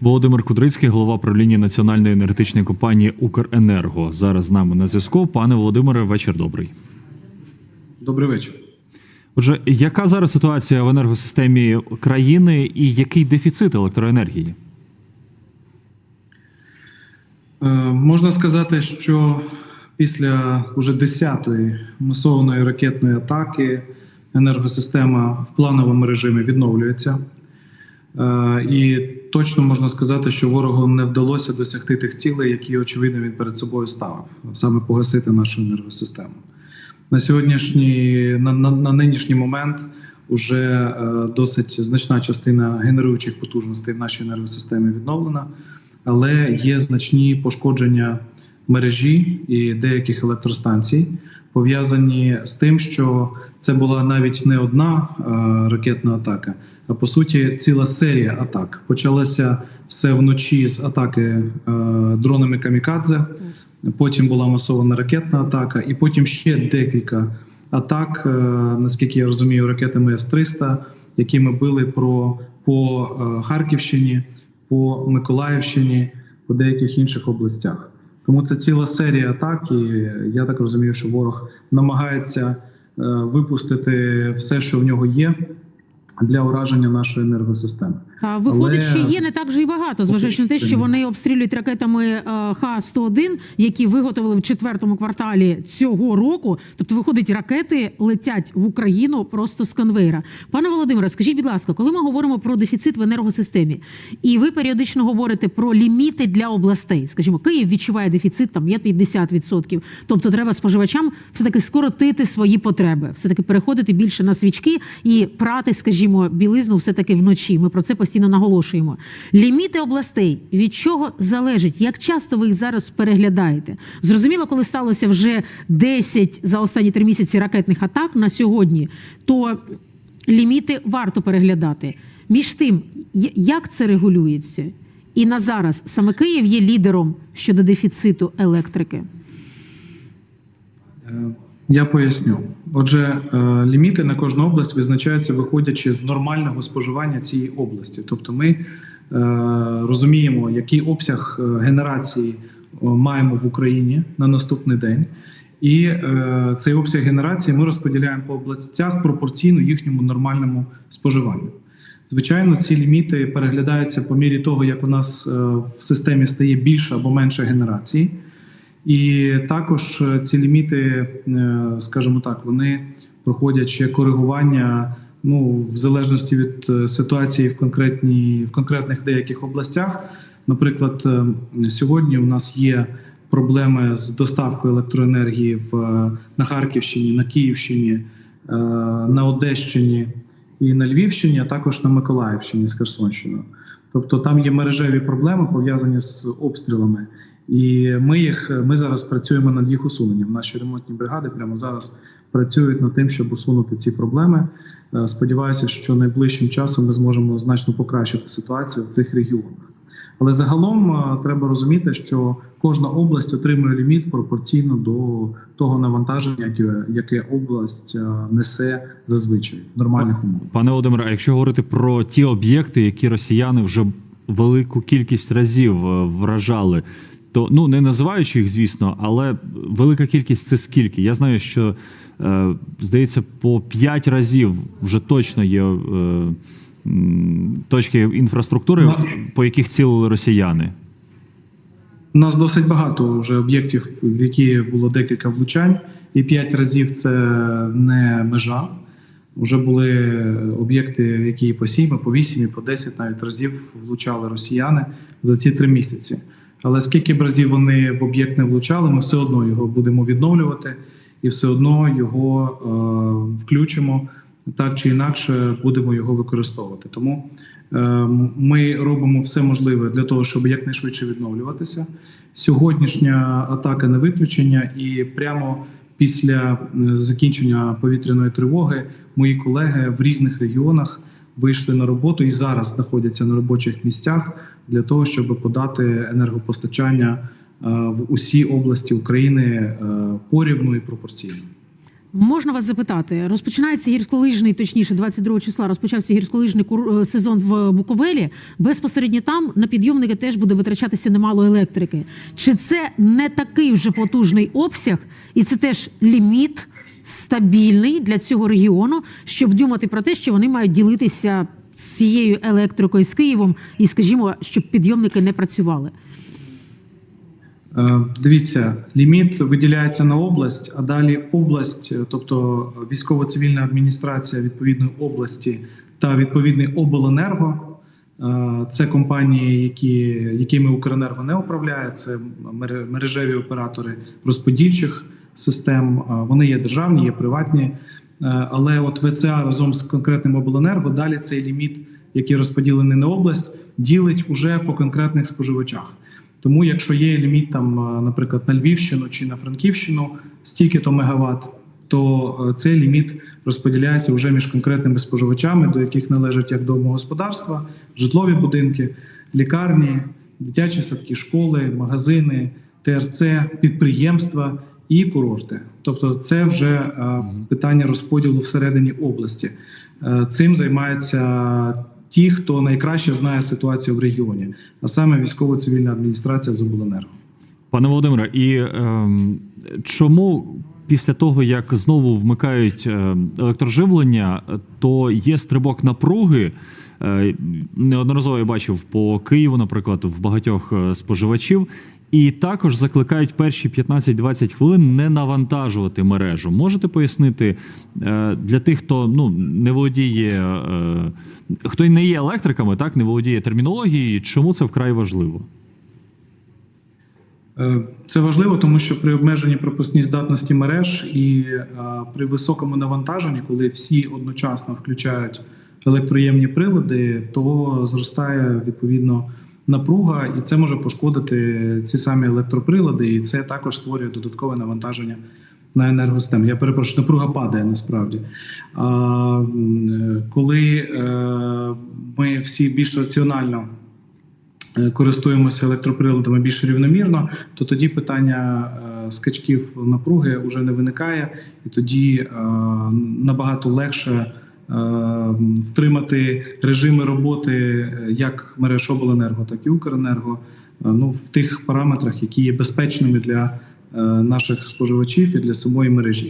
Володимир Кудрицький, голова правління національної енергетичної компанії Укренерго. Зараз з нами на зв'язку. Пане Володимире, вечір добрий. Добрий вечір. Отже, яка зараз ситуація в енергосистемі країни і який дефіцит електроенергії? Е, можна сказати, що після уже 10-ї масованої ракетної атаки енергосистема в плановому режимі відновлюється. Е, і точно можна сказати, що ворогу не вдалося досягти тих цілей, які очевидно він перед собою ставив, саме погасити нашу енергосистему. На сьогоднішній на, на, на нинішній момент уже е, досить значна частина генеруючих потужностей в нашій енергосистемі відновлена, але є значні пошкодження мережі і деяких електростанцій, пов'язані з тим, що це була навіть не одна е, ракетна атака, а по суті ціла серія атак. Почалося все вночі з атаки е, дронами камікадзе. Потім була масована ракетна атака, і потім ще декілька атак, е, наскільки я розумію, ракетами С-300, які ми били про по Харківщині, по Миколаївщині, по деяких інших областях. Тому це ціла серія атак, і я так розумію, що ворог намагається е, випустити все, що в нього є, для ураження нашої енергосистеми. Виходить, Але- що є не так вже і багато, зважаючи на те, що вони обстрілюють ракетами е, Х-101, які виготовили в четвертому кварталі цього року. Тобто, виходить, ракети летять в Україну просто з конвейера. Пане Володимире, скажіть, будь ласка, коли ми говоримо про дефіцит в енергосистемі, і ви періодично говорите про ліміти для областей, скажімо, Київ відчуває дефіцит, там є 50%. Тобто, треба споживачам все таки скоротити свої потреби, все таки переходити більше на свічки і прати, скажімо, білизну все таки вночі. Ми про це постійно наголошуємо. Ліміти областей від чого залежить? Як часто ви їх зараз переглядаєте? Зрозуміло, коли сталося вже 10 за останні три місяці ракетних атак на сьогодні, то ліміти варто переглядати. Між тим, як це регулюється? І на зараз саме Київ є лідером щодо дефіциту електрики. Я поясню. Отже, е, ліміти на кожну область визначаються, виходячи з нормального споживання цієї області. Тобто, ми е, розуміємо, який обсяг е, генерації маємо в Україні на наступний день. І цей обсяг генерації ми розподіляємо по областях пропорційно їхньому нормальному споживанню. Звичайно, ці ліміти переглядаються по мірі того, як у нас в системі стає більше або менше генерації. І також е, ці ліміти, е, скажімо так, вони проходять ще коригування. Ну, в залежності від е, ситуації в конкретній в конкретних деяких областях. Наприклад, сьогодні у нас є проблеми з доставкою електроенергії в на Харківщині, на Київщині, на Одещині і на Львівщині, а також на Миколаївщині з Херсонщиною. Тобто там є мережеві проблеми пов'язані з обстрілами. І ми їх ми зараз працюємо над їх усуненням. Наші ремонтні бригади прямо зараз працюють над тим, щоб усунути ці проблеми. Е, Сподіваюся, що найближчим часом ми зможемо значно покращити ситуацію в цих регіонах. Але загалом е, треба розуміти, що кожна область отримує ліміт пропорційно до того навантаження, яке, яке область е, несе зазвичай в нормальних умовах. Пане Володимире, а якщо говорити про ті об'єкти, які росіяни вже велику кількість разів вражали, то ну не називаючи їх, звісно, але велика кількість це скільки? Я знаю, що е, здається, по 5 разів вже точно є е, точки інфраструктури, На- по яких цілили росіяни. У нас досить багато вже об'єктів, в які було декілька влучань, і п'ять разів це не межа. Вже були об'єкти, які по сім, по вісім, і по десять навіть разів влучали росіяни за ці три місяці. Але скільки б разів вони в об'єкт не влучали, ми все одно його будемо відновлювати і все одно його е, включимо так чи інакше будемо його використовувати. Тому е, ми робимо все можливе для того, щоб якнайшвидше відновлюватися. Сьогоднішня атака не виключення, і прямо після е, закінчення повітряної тривоги мої колеги в різних регіонах вийшли на роботу і зараз знаходяться на робочих місцях для того, щоб подати енергопостачання е, в усі області України е, порівну і пропорційно. Можна вас запитати, розпочинається гірськолижний, точніше, 22 числа розпочався гірськолижний е, сезон в Буковелі. Безпосередньо там на підйомники теж буде витрачатися немало електрики. Чи це не такий вже потужний обсяг, і це теж ліміт стабільний для цього регіону, щоб думати про те, що вони мають ділитися цією електрикою з Києвом, і скажімо, щоб підйомники не працювали. Е, Дивіться, ліміт виділяється на область, а далі область, е, тобто військово-цивільна адміністрація відповідної області та відповідний обленерго. е, Це компанії, які, якими Укренерго не управляє, це мере- мережеві оператори розподільчих систем. Вони є державні, є приватні. Е, Але от ВЦА разом з конкретним обленерго далі цей ліміт, який розподілений на область, ділить уже по конкретних споживачах. Тому, якщо є ліміт там, е, наприклад, на Львівщину чи на Франківщину, стільки то мегаватт, то цей ліміт розподіляється вже між конкретними споживачами, до яких належать як домогосподарства, житлові будинки, лікарні, дитячі садки, школи, магазини, ТРЦ, підприємства і курорти. Тобто, це вже е, питання розподілу всередині області. Е, Цим займається ті, хто найкраще знає ситуацію в регіоні, а саме військово-цивільна адміністрація з обленерго. Пане Володимире, і ем, чому після того, як знову вмикають ем, електроживлення, то є стрибок напруги? Е, неодноразово я бачив по Києву, наприклад, в багатьох е, споживачів. І також закликають перші 15-20 хвилин не навантажувати мережу. Можете пояснити е, для тих, хто ну не володіє, е, хто не є електриками, так не володіє термінологією, чому це вкрай важливо? Е, Це важливо, тому що при обмеженні пропускній здатності мереж і при високому навантаженні, коли всі одночасно включають електроємні прилади, то зростає відповідно напруга, і це може пошкодити ці самі електроприлади, і це також створює додаткове навантаження на енергосистему. Я перепрошую, напруга падає насправді. А коли е, ми всі більш раціонально е, користуємося електроприладами більш рівномірно, то тоді питання е, скачків напруги вже не виникає, і тоді набагато легше втримати режими роботи е, як мереж обленерго, так і Укренерго. е, Ну в тих параметрах, які є безпечними для е, наших споживачів і для самої мережі.